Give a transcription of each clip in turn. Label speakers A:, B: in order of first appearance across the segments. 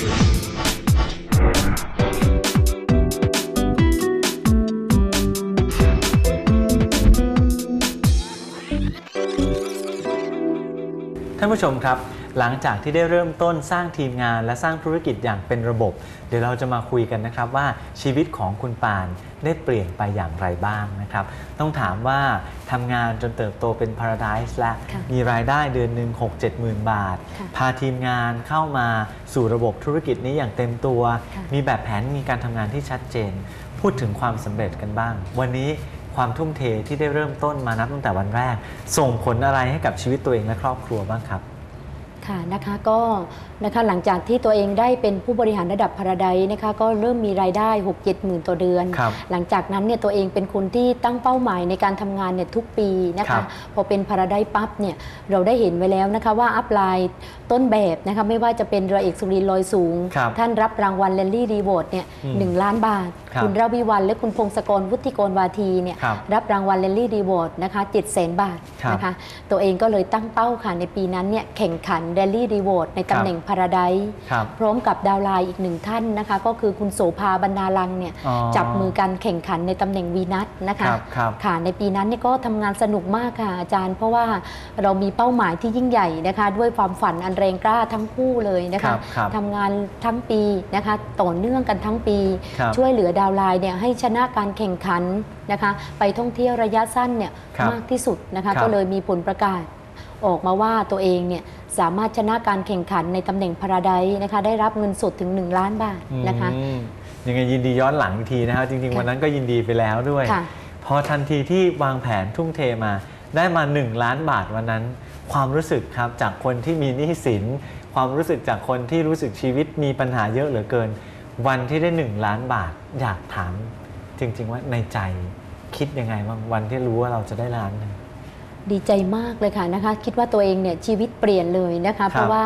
A: ท่านผู้ชมครับ หลังจากที่ได้เริ่มต้นสร้างทีมงาน และสร้างธุรกิจอย่างเป็นระบบ เดี๋ยวเราจะมาคุยกันนะครับว่าชีวิตของคุณปานได้เปลี่ยนไปอย่างไรบ้างนะครับ ต้องถามว่าทำงานจนเติบโตเป็น Paradise และ
B: ค่ะ
A: มีรายได้เดือนหนึ่ง6 7หมื่นบาท
B: ค่ะ
A: พาทีมงานเข้ามาสู่ระบบธุรกิจนี้อย่างเต็มตัว
B: ค่ะ
A: มีแบบแผนมีการทำงานที่ชัดเจน พูดถึงความสำเร็จกันบ้าง วันนี้ความทุ่มเทที่ได้เริ่มต้นมานับตั้งแต่วันแรก ส่งผลอะไรให้กับชีวิตตัวเองและครอบครัวบ้างครับ
B: ค่ะนะคะก็นะคะหลังจากที่ตัวเองได้เป็นผู้บริหารระดับพาราไดนะคะก็เริ่มมีรายได้ 6 7หมื่นต่อเดือน
A: ครับ
B: หลังจากนั้นเนี่ยตัวเองเป็นคนที่ตั้งเป้าหมายในการทำงานเนี่ยทุกปีนะ
A: ครั
B: คะ
A: บ
B: พอเป็นพาราไดปั๊บเนี่ยเราได้เห็นไว้แล้วนะคะว่าอัพไลน์ต้นแบบนะคะไม่ว่าจะเป็นเรือเอกสุรินทร์ลอยสูง
A: ครับ
B: ท่านรับรางวัลเลนลี่รีวอร์ดเนี่ย
A: อืม
B: หนึ่งล้านบาท
A: ครับ
B: ณราวิวันและคุณพงศกรวุฒิกรวาทีเนี่ย
A: ครับ
B: รับรางวัลเลนลี่รีวอร์ดนะคะ7 0 0 0 0บาท
A: ครับ
B: นะคะตัวเองก็เลยตั้งเป้าค่ะในปีนั้นเนี่ยแข่งขัน r a l ลี่รีวอร์ดในตำแหน่งพาราได
A: ครับ
B: พร้อมกับดาวไลน์อีกหนึ่งท่านนะคะ ก็คือคุณโสภาบรรณาลังเนี่ย
A: อ๋อ
B: จับมือกันแข่งขันในตำแหน่งวีนัทนะคะ
A: ครับครับ
B: ค่ะในปีนั้นเนี่ยก็ทำงานสนุกมากค่ะอาจารย์ เพราะว่าเรามีเป้าหมายที่ยิ่งใหญ่นะคะ ด้วยความฝันอันแรงกล้าทั้งคู่เลยนะ
A: ครั
B: คะ
A: บครับ
B: ทำงานทั้งปีนะคะต่อเนื่องกันทั้งปี
A: ครับ
B: ช่วยเหลือดาวไลน์เนี่ยให้ชนะการแข่งขันนะคะไปท่องเที่ยวระยะสั้นเนี่ย
A: ครับ
B: มากที่สุดนะ
A: ครั
B: คะ
A: บ
B: ก็เลยมีผลประกาศ ออกมาว่าตัวเองเนี่ยสามารถชนะการแข่งขันในตำแหน่งพาราไดนะคะได้รับเงินสดถึง 1 ล้านบาทนะคะ
A: อืมยังไงยินดีย้อนหลังอีกทีนะครับจริง ๆ
B: ค่ะ
A: วันนั้นก็ยินดีไปแล้วด้วย
B: ค่ะ
A: พอทันทีที่วางแผนทุ่มเทมา ได้มา 1 ล้านบาทวันนั้น ความรู้สึกครับจากคนที่มีหนี้สิน ความรู้สึกจากคนที่รู้สึกชีวิตมีปัญหาเยอะเหลือเกิน วันที่ได้ 1 ล้านบาทอยากถามจริง ๆ ว่าในใจคิดยังไงบ้างวันที่รู้ว่าเราจะได้ล้านหนึง
B: ดีใจมากเลยค่ะนะคะ คิดว่าตัวเองเนี่ยชีวิตเปลี่ยนเลยนะคะ เพราะว่า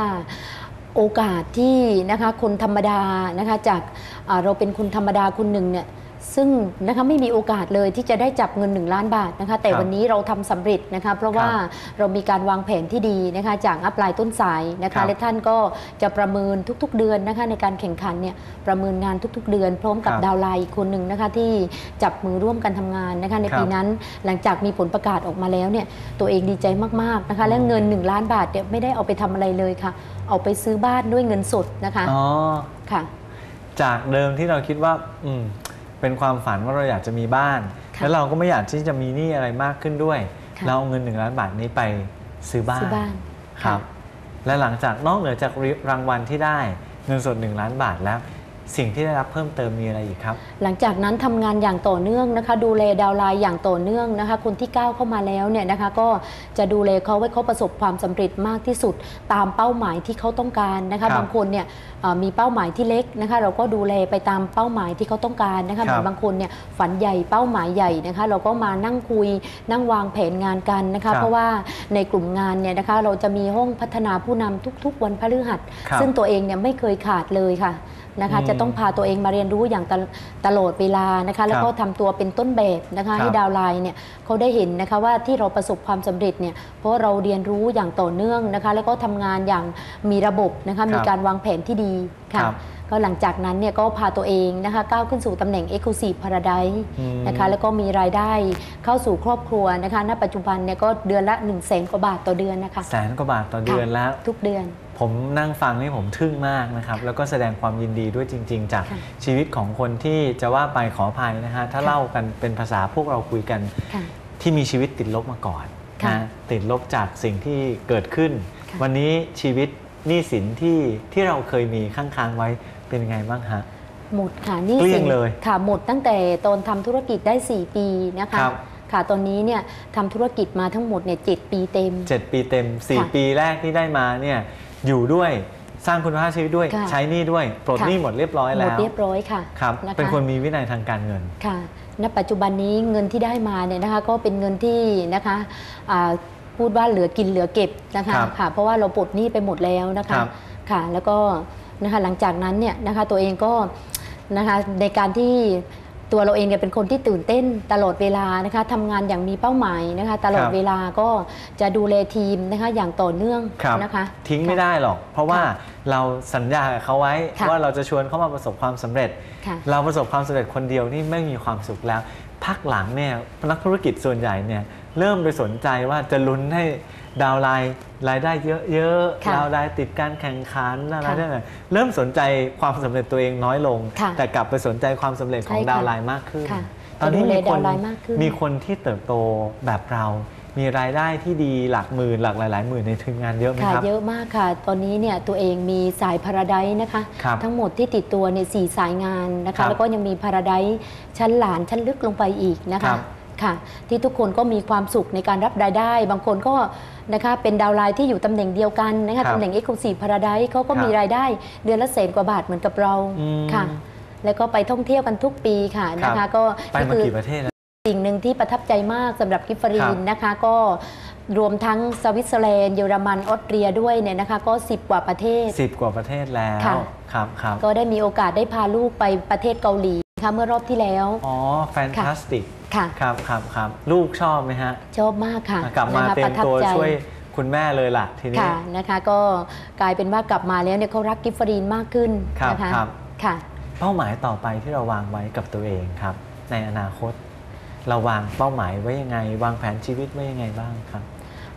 B: โอกาสที่นะคะคนธรรมดานะคะจากอ่าเราเป็นคนธรรมดาคนหนึ่งเนี่ย ซึ่งนะคะไม่มีโอกาสเลยที่จะได้จับเงิน 1 ล้านบาทนะคะ แต่
A: ครับ
B: วันนี้เราทำสำเร็จนะคะ เพราะว่าเรามีการวางแผนที่ดีนะคะจากอัพไลน์ต้นสายนะ
A: ครั
B: คะ
A: บ
B: และท่านก็จะประเมินทุกๆเดือนนะคะ ในการแข่งขันเนี่ยประเมินงานทุกๆเดือน พร้อมกับ
A: ครับ
B: ดาวไลน์อีกคนหนึ่งนะคะที่จับมือร่วมกันทำงานนะคะ ใน
A: ครับ
B: ปีนั้นหลังจากมีผลประกาศออกมาแล้วเนี่ยตัวเองดีใจมากๆนะคะ และเงิน 1 ล้านบาทเนี่ยไม่ได้เอาไปทำอะไรเลยค่ะ เอาไปซื้อบ้านด้วยเงินสดนะคะ
A: อ๋อ
B: ค่ะ
A: จากเดิมที่เราคิดว่า อืม เป็นความฝันว่าเราอยากจะมีบ้าน
B: ค่ะ
A: แล้วเราก็ไม่อยากที่จะมีหนี้อะไรมากขึ้นด้วย
B: ค่ะ
A: เราเอาเงินหนึ่งล้านบาทนี้ไปซื้อบ้าน
B: ซื้อบ้าน
A: ครับ และหลังจากนอกเหนือจากรางวัลที่ได้เงินสด1ล้านบาทแล้ว สิ่งที่ได้รับเพิ่มเติมมีอะไรอีกครับ
B: หลังจากนั้นทำงานอย่างต่อเนื่องนะคะ ดูแลดาวไลน์อย่างต่อเนื่องนะคะ คนที่ก้าวเข้ามาแล้วเนี่ยนะคะ ก็จะดูแลเขาให้เขาประสบความสำเร็จมากที่สุด ตามเป้าหมายที่เขาต้องการนะ
A: ครั
B: คะ
A: บ
B: บางคนเนี่ยเอ่อมีเป้าหมายที่เล็กนะคะ เราก็ดูแลไปตามเป้าหมายที่เขาต้องการนะคะ
A: ค
B: เห
A: รับ
B: มือนบางคนเนี่ยฝันใหญ่เป้าหมายใหญ่นะคะ เราก็มานั่งคุยนั่งวางแผนงานกันนะ
A: ครั
B: คะ
A: บ
B: เพราะว่าในกลุ่มงานเนี่ยนะคะ เราจะมีห้องพัฒนาผู้นำทุก ๆ วันพฤหัส
A: ครับ
B: ซึ่งตัวเองเนี่ยไม่เคยขาดเลยค่ะ นะคะ
A: อืม
B: จะต้องพาตัวเองมาเรียนรู้อย่างตลตลอดเวลานะคะแล้วก็
A: ครับ
B: ทำตัวเป็นต้นแบบนะคะ
A: ครับ
B: ให้ดาวไลน์เนี่ยเขาได้เห็นนะคะว่าที่เราประสบความสำเร็จเนี่ยเพราะเราเรียนรู้อย่างต่อเนื่องนะคะแล้วก็ทำงานอย่างมีระบบนะคะมีการวางแผนที่ดีค่ะ
A: ครับ
B: ก็หลังจากนั้นเนี่ยก็พาตัวเองนะคะก้าวขึ้นสู่ตำแหน่ง Exclusive Paradise
A: อืม
B: นะคะแล้วก็มีรายได้เข้าสู่ครอบครัวนะคะณปัจจุบันเนี่ยก็เดือนละ1นึ่งแสนกว่าบาทต่อเดือนนะคะ
A: แสนกว่าบาทต่อเดือนแล้ว
B: ทุกเดือน
A: ผมนั่งฟังนี่ผมทึ่งมากนะครับ แล้วก็แสดงความยินดีด้วยจริง ๆ จาก
B: ค่ะ
A: ชีวิตของคนที่จะว่าไปขออภัยนะฮะถ้า
B: ค่ะ
A: เล่ากันเป็นภาษาพวกเราคุยกัน
B: ค่ะ
A: ที่มีชีวิตติดลบมาก่อน
B: ค่ะ
A: นะติดลบจากสิ่งที่เกิดขึ้น
B: ค่ะ
A: วันนี้ชีวิต หนี้สินที่ที่เราเคยมีข้างๆไว้เป็นยังไงบ้างฮะ
B: หมดค่ะหนี่
A: เกลี้
B: สิ
A: ยงเลย
B: ค่ะหมดตั้งแต่ตอนทำธุรกิจได้ 4 ปีนะคะ
A: ครับ
B: ค่ะตอนนี้เนี่ยทำธุรกิจมาทั้งหมดเนี่ยเปีเต็ม
A: 7ปีเต็ม
B: ค่ะ
A: 4 ปีแรกที่ได้มาเนี่ยอยู่ด้วยสร้างคุณภาพชีวิตด้วย
B: ค่ะ
A: ใช้หนี้ด้วยปลด
B: ค่ะ
A: หนี้หมดเรียบร้อย
B: หม
A: แล้
B: ด
A: ว
B: เรียบร้อยค่ะ
A: ครับ
B: นะคะ
A: เป็นคนมีวินัยทางการเงิน
B: ค่ะณปัจจุบันนี้เงินที่ได้มาเนี่ยนะคะก็เป็นเงินที่นะคะอ่า พูดว่าเหลือกินเหลือเก็บนะคะ
A: ครับ
B: ค่ะเพราะว่าเราปลดหนี้ไปหมดแล้วนะ
A: ครั
B: คะ
A: บ
B: ค่ะแล้วก็นะคะหลังจากนั้นเนี่ยนะคะตัวเองก็นะคะในการที่ตัวเราเองเนี่ยเป็นคนที่ตื่นเต้นตลอดเวลานะคะทำงานอย่างมีเป้าหมายนะคะตลอด
A: ครับ
B: เวลาก็จะดูแลทีมนะคะอย่างต่อเนื่อง
A: ครับ
B: นะคะ
A: ทิ้งไม่ได้หรอก เพราะว่าเราสัญญากับเขาไว้
B: ค่ะ
A: ว่าเราจะชวนเขามาประสบความสำเร็จ
B: ค่ะ
A: เราประสบความสำเร็จคนเดียวนี่ไม่มีความสุขแล้ว พักหลังเนี่ยนักธุรกิจส่วนใหญ่เนี่ย เริ่มไปสนใจว่าจะลุ้นให้ดาวน์ไลน์รายได้เยอะ
B: ค่ะ
A: ๆดาวน์ไลน์ติดการแข่งขันอะไร
B: ค่ะ
A: ได้ไหมเริ่มสนใจความสำเร็จตัวเองน้อยลง
B: ค่ะ
A: แต่กลับไปสนใจความสำเร็จของ
B: ใช่ค่ะ
A: ดาวน์ไลน์มากขึ้น
B: ค่ะ
A: ตอนนี้
B: จะดูแล
A: มีคน
B: ดาวน์ไลน์มากขึ้น
A: มีคนที่เติบโตแบบเรามีรายได้ที่ดีหลักหมื่นหลักหลาย ๆ หมื่นในทีมงานเยอะไหม
B: ค่ะ
A: ครับ
B: เยอะมากค่ะ ตอนนี้เนี่ยตัวเองมีสายพาราไดนะคะ
A: ครับ
B: ทั้งหมดที่ติดตัวเนี่ยสี่สายงานนะ
A: ครั
B: คะ
A: บ
B: แล้วก็ยังมีพาราไดชั้นหลานชั้นลึกลงไปอีกนะ
A: ครั
B: คะ
A: บ
B: ค่ะ ที่ทุกคนก็มีความสุขในการรับรายได้ บางคนก็นะคะเป็นดาวน์ไลน์ที่อยู่ตำแหน่งเดียวกันนะ
A: ครั
B: คะ
A: บ
B: ตำแหน่งเอ็กซ์คลูซีฟพาราไดเขาก็
A: ครับ
B: มีรายได้เดือนละแสนกว่าบาทเหมือนกับเรา
A: อืม
B: ค่ะ แล้วก็ไปท่องเที่ยวกันทุกปีค่ะนะ
A: ครั
B: คะ
A: บ
B: ก็
A: ไป
B: นี่
A: มา
B: คือ
A: กี่ประเทศแล้ว
B: สิ่งหนึ่งที่ประทับใจมากสำหรับกิฟฟรี
A: ครั
B: น
A: บ
B: นะคะก็รวมทั้งสวิตเซอร์แลนด์เยอรมันออสเตรียด้วยเนี่ยนะคะก็ 10 กว่าประเทศ
A: สิบกว่าประเทศแล้ว
B: ค่ะ
A: ครับครับ
B: ก็ได้มีโอกาสได้พาลูกไปประเทศเกาหลีนะคะเมื่อรอบที่แล้ว
A: อ๋อแฟนตาสติก
B: ค่ะ
A: ครับครับครับลูกชอบไหมฮะ
B: ชอบมากค่ะ
A: กลับมา
B: นะคะ
A: เตรีย
B: ป
A: ม
B: ระทับ
A: ตัว
B: ใจ
A: ช่วยคุณแม่เลยล่ะทีนี้
B: ค่ะนะคะก็กลายเป็นว่ากลับมาแล้วเนี่ยเขารักกิฟฟรีนมากขึ้น
A: ครับ
B: นะคะ
A: ครับ
B: ค่ะ
A: เป้าหมายต่อไปที่เราวางไว้กับตัวเองครับ ในอนาคต เราวางเป้าหมายไว้ยังไง วางแผนชีวิตไว้ยังไงบ้างครับ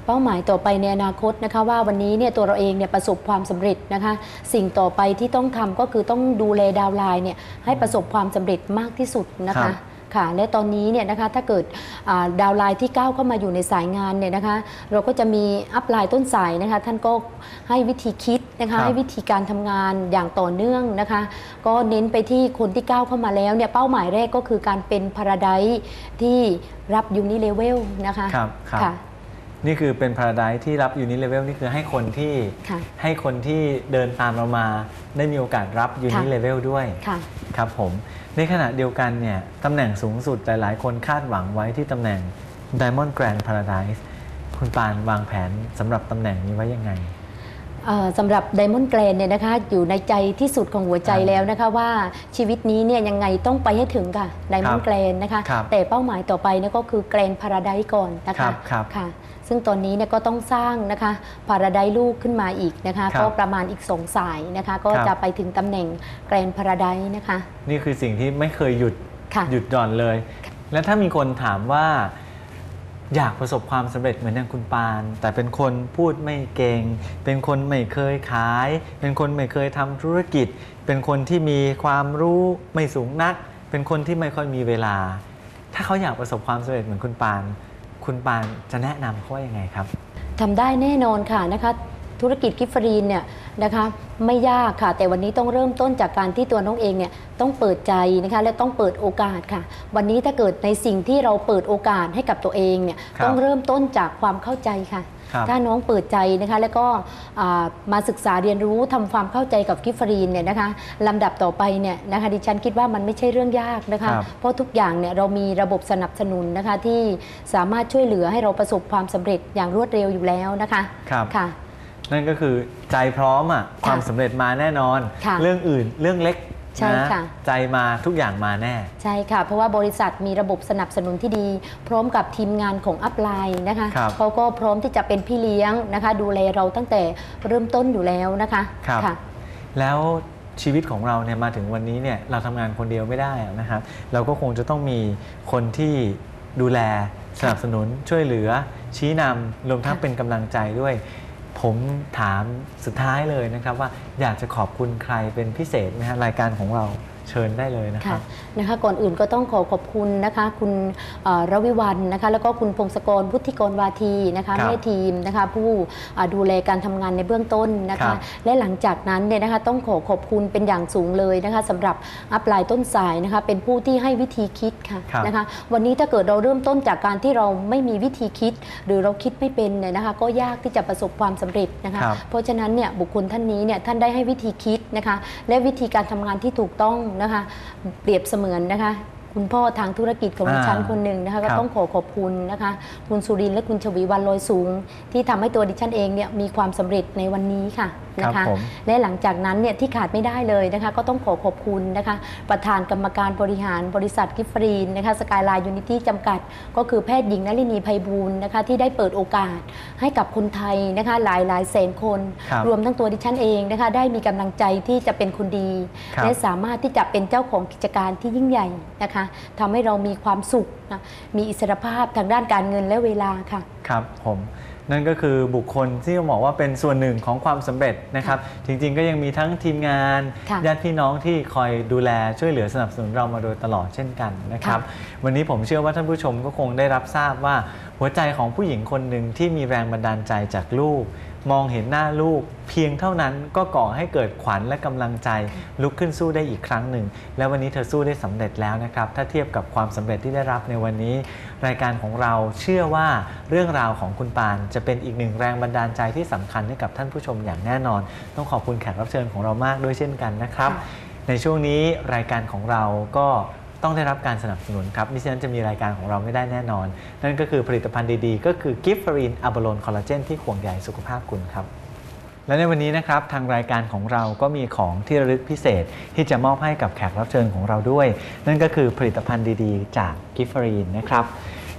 B: เป้าหมายต่อไปในอนาคตนะคะว่าวันนี้เนี่ยตัวเราเองเนี่ยประสบความสำเร็จนะคะสิ่งต่อไปที่ต้องทำก็คือต้องดูแลดาวน์ไลน์เนี่ยให้ประสบความสำเร็จมากที่สุดนะ
A: ครั
B: คะ
A: บ
B: ค่ะและตอนนี้เนี่ยนะคะถ้าเกิดอ่าดาวน์ไลน์ที่ก้าวเข้ามาอยู่ในสายงานเนี่ยนะคะเราก็จะมีอัพไลน์ต้นสายนะคะท่านก็ให้วิธีคิดนะคะให้วิธีการทำงานอย่างต่อเนื่องนะคะก็เน้นไปที่คนที่ก้าวเข้ามาแล้วเนี่ยเป้าหมายแรกก็คือการเป็นพาราไดที่รับยูนิเลเวลนะคะ
A: ครับครับ
B: ค่ะ
A: นี่คือเป็นพาราไดที่รับยูนิเลเวลนี่คือให้คนที่
B: ค่ะ
A: ให้คนที่เดินตามเรามา ได้มีโอกาสรับยูนิ
B: ค่ะ
A: เลเวลด้วย
B: ค่ะ
A: ครับผมในขณะเดียวกันเนี่ยตำแหน่งสูงสุดหลาย ๆ คนคาดหวังไว้ที่ตำแหน่ง Diamond Grand Paradise คุณปานวางแผนสำหรับตำแหน่งนี้ไว้ยังไง
B: เอ่อสำหรับไดมอนด์แกรนเนี่ยนะคะอยู่ในใจที่สุดของหัวใจ
A: ครับ
B: แล้วนะคะว่าชีวิตนี้เนี่ยยังไงต้องไปให้ถึงค่ะไดมอนด์แกรนนะคะ
A: ครับ
B: แต่เป้าหมายต่อไปเนี่ยก็คือแกรนพาราไดก่อนนะ
A: ครั
B: คะ
A: บครับ
B: ค่ะ ซึ่งตอนนี้เนี่ยก็ต้องสร้างนะคะพาราไดลูกขึ้นมาอีกนะคะ
A: ครับ
B: ก็ประมาณอีกสองสายนะคะ ก็
A: ครับ
B: จะไปถึงตำแหน่งแกรนพาราไดนะคะ
A: นี่คือสิ่งที่ไม่เคยหยุด
B: ค่ะ
A: หยุดหย่อนเลย และถ้ามีคนถามว่าอยากประสบความสำเร็จเหมือนอย่างคุณปาน แต่เป็นคนพูดไม่เก่ง เป็นคนไม่เคยขาย เป็นคนไม่เคยทำธุรกิจ เป็นคนที่มีความรู้ไม่สูงนัก เป็นคนที่ไม่ค่อยมีเวลา ถ้าเขาอยากประสบความสำเร็จเหมือนคุณปาน คุณปานจะแนะนำเขาว่ายังไงครับ
B: ทำได้แน่นอนค่ะนะคะ ธุรกิจกิฟฟรีนเนี่ยนะคะไม่ยากค่ะ แต่วันนี้ต้องเริ่มต้นจากการที่ตัวน้องเองเนี่ยต้องเปิดใจนะคะและต้องเปิดโอกาสค่ะ วันนี้ถ้าเกิดในสิ่งที่เราเปิดโอกาสให้กับตัวเองเนี่ย
A: ครับ
B: ต้องเริ่มต้นจากความเข้าใจค่ะ
A: ครับ
B: ถ้าน้องเปิดใจนะคะแล้วก็อ่ามาศึกษาเรียนรู้ทำความเข้าใจกับกิฟฟรีนเนี่ยนะคะลำดับต่อไปเนี่ยนะคะดิฉันคิดว่ามันไม่ใช่เรื่องยากนะคะ
A: ครับ
B: เพราะทุกอย่างเนี่ยเรามีระบบสนับสนุนนะคะที่สามารถช่วยเหลือให้เราประสบความสำเร็จอย่างรวดเร็วอยู่แล้วนะคะ
A: ครับ
B: ค่ะ
A: นั่นก็คือใจพร้อมอะความสำเร็จมาแน่นอน
B: ค่ะ
A: เรื่องอื่นเรื่องเล็ก
B: ใช่
A: นะ
B: ค่ะ
A: ใจมาทุกอย่างมาแน่
B: ใช่ค่ะ เพราะว่าบริษัทมีระบบสนับสนุนที่ดี พร้อมกับทีมงานของอัพไลน์นะคะ
A: ครับ
B: เขาก็พร้อมที่จะเป็นพี่เลี้ยงนะคะ ดูแลเราตั้งแต่เริ่มต้นอยู่แล้วนะคะ
A: ครับ
B: ค่ะ
A: แล้วชีวิตของเราเนี่ยมาถึงวันนี้เนี่ยเราทำงานคนเดียวไม่ได้นะครับเราก็คงจะต้องมีคนที่ดูแลสนับสนุนช่วยเหลือชี้นำรวมทั้ง
B: ค่ะ
A: เป็นกำลังใจด้วย ผมถามสุดท้ายเลยนะครับว่าอยากจะขอบคุณใครเป็นพิเศษไหมฮะรายการของเรา เชิญได้เลยนะค
B: ค่ะ
A: รับ
B: นะคะก่อนอื่นก็ต้องขอขอบคุณนะคะ คุณเอ่อรวิวันนะคะแล้วก็คุณพงศกรพุทธิกรวาทีนะคะ
A: ครับ
B: แม่ทีมนะคะผู้อ่าดูแลการทำงานในเบื้องต้นนะ
A: ครั
B: คะ
A: บ
B: และหลังจากนั้นเนี่ยนะคะต้องขอขอบคุณเป็นอย่างสูงเลยนะคะสำหรับอัพไลน์ต้นสายนะคะเป็นผู้ที่ให้วิธีคิดค่ะ
A: ครับ
B: นะคะวันนี้ถ้าเกิดเราเริ่มต้นจากการที่เราไม่มีวิธีคิด หรือเราคิดไม่เป็นเนี่ยนะคะก็ยากที่จะประสบความสำเร็จนะคะ
A: ครับ
B: เพราะฉะนั้นเนี่ยบุคคลท่านนี้เนี่ยท่านได้ให้วิธีคิดนะคะและวิธีการทำงานที่ถูกต้องนะคะ เปรียบเสมือนนะคะ คุณพ่อทางธุรกิจของดิฉัน
A: อ่า
B: คนหนึ่งนะคะ
A: ครั
B: ก็
A: บ
B: ต้องขอขอบคุณนะคะคุณสุรินทร์และคุณชวีวันลอยสูง ที่ทำให้ตัวดิฉันเองเนี่ยมีความสำเร็จในวันนี้ค่ะนะ
A: ครั
B: คะ
A: บผม
B: และหลังจากนั้นเนี่ยที่ขาดไม่ได้เลยนะคะก็ต้องขอขอบคุณนะคะประธานกรรมการบริหารบริษัทกิฟฟรีนนะคะสกายไลน์ยูนิตี้จำกัด ก็คือแพทย์หญิงนลินีไพบูลย์นะคะที่ได้เปิดโอกาสให้กับคนไทยนะคะหลายหลายๆแสนคน
A: ครับ
B: รวมทั้งตัวดิฉันเองนะคะได้มีกำลังใจที่จะเป็นคนดี
A: ครับ
B: และสามารถที่จะเป็นเจ้าของกิจการที่ยิ่งใหญ่นะคะทำให้เรามีความสุขนะมีอิสรภาพทางด้านการเงินและเวลาค่ะ
A: ครับผมนั่นก็คือบุคคลที่ต้องบอกว่าเป็นส่วนหนึ่งของความสำเร็จนะครับ จริงๆก็ยังมีทั้งทีมงาน
B: ค่ะ
A: ญาติพี่น้องที่คอยดูแลช่วยเหลือสนับสนุนเรามาโดยตลอดเช่นกันนะครับ วันนี้ผมเชื่อว่าท่านผู้ชมก็คงได้รับทราบว่าหัวใจของผู้หญิงคนหนึ่งที่มีแรงบันดาลใจจากลูก มองเห็นหน้าลูก เพียงเท่านั้นก็ก่อให้เกิดขวัญและกำลังใจลุกขึ้นสู้ได้อีกครั้งหนึ่ง และวันนี้เธอสู้ได้สำเร็จแล้วนะครับ ถ้าเทียบกับความสำเร็จที่ได้รับในวันนี้ รายการของเราเชื่อว่าเรื่องราวของคุณปานจะเป็นอีกหนึ่งแรงบันดาลใจที่สำคัญให้กับท่านผู้ชมอย่างแน่นอน ต้องขอบคุณแขกรับเชิญของเรามากด้วยเช่นกันนะครับ ในช่วงนี้รายการของเราก็ ต้องได้รับการสนับสนุนครับมิฉะนั้นจะมีรายการของเราไม่ได้แน่นอน นั่นก็คือผลิตภัณฑ์ดีๆ ก็คือกิฟฟรีนอะบ l โลนคอลลาเจนที่ห่วงใยสุขภาพคุณครับและในวันนี้นะครับทางรายการของเราก็มีของที่ระลึกพิเศษ ที่จะมอบให้กับแขกรับเชิญของเราด้วย นั่นก็คือผลิตภัณฑ์ดีๆ จากกิฟฟรีนนะครับ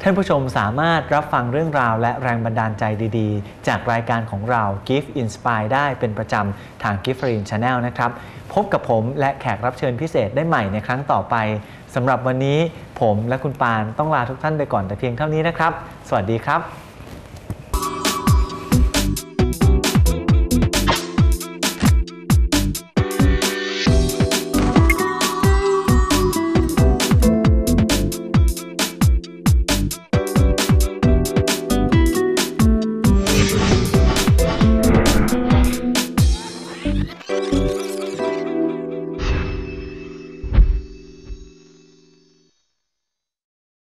A: ท่านผู้ชมสามารถรับฟังเรื่องราวและแรงบันดาลใจดีๆ จากรายการของเรา Gift Inspire ได้เป็นประจำทาง Gift r e e n Channel นะครับ พบกับผมและแขกรับเชิญพิเศษได้ใหม่ในครั้งต่อไปสำหรับวันนี้ผมและคุณปานต้องลาทุกท่านไปก่อนแต่เพียงเท่านี้นะครับ สวัสดีครับ